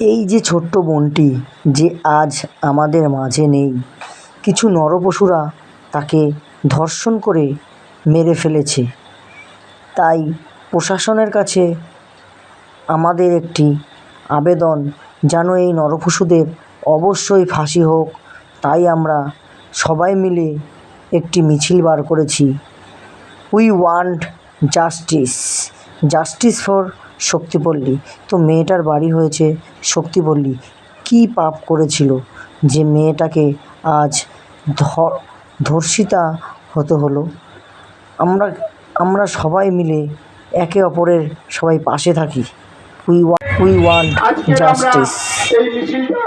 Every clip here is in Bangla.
এই যে ছোট্ট বোনটি যে আজ আমাদের মাঝে নেই, কিছু নরপশুরা তাকে ধর্ষণ করে মেরে ফেলেছে। তাই প্রশাসনের কাছে আমাদের একটি আবেদন, যেন এই নরপশুদের অবশ্যই ফাঁসি হোক। তাই আমরা সবাই মিলে একটি মিছিল বার করেছি। We want justice justice for Shaktipalli. তো মেয়েটার বাড়ি হয়েছে শক্তিপল্লী কী পাপ করেছিল যে মেয়েটাকে আজ ধর্ষিতা হতে হলো? আমরা আমরা সবাই মিলে একে অপরের সবাই পাশে থাকি। উই উই ওয়ান্ট আজকে জাস্টিস এই মিছিলটা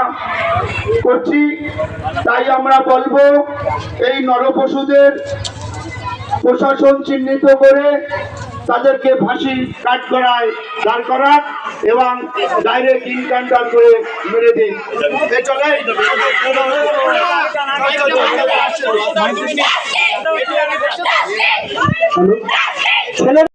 করছি তাই আমরা বলব এই নরপশুদের প্রশাসন চিহ্নিত করে তাদেরকে ফাঁসি কাট করায় দাঁড় করাক। এবং ডাইরেক্ট ইনকাউন্টার করে মেরে দিন। চলে।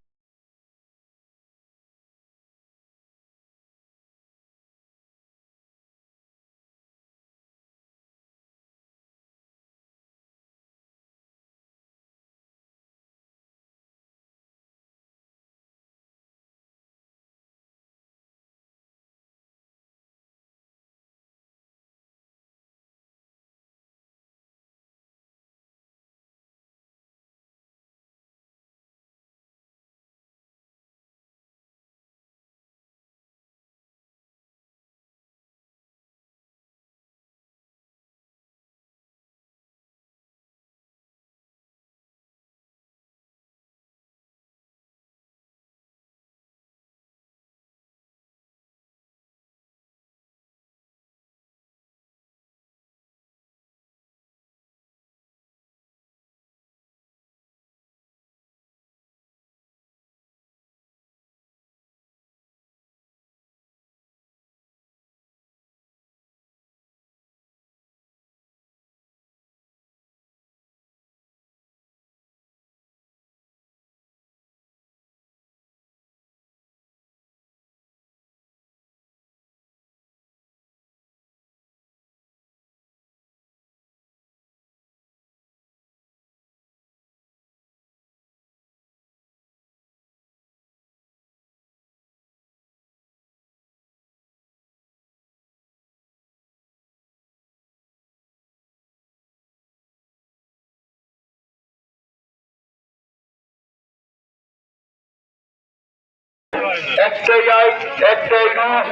একটাই আইন, একটাই রূপ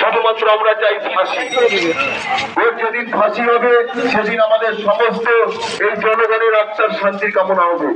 শুধুমাত্র আমরা চাই ফাঁসি। ওর যেদিন ফাঁসি হবে, সেদিন আমাদের সমস্ত এই জনগণের আত্মার শান্তির কামনা হবে।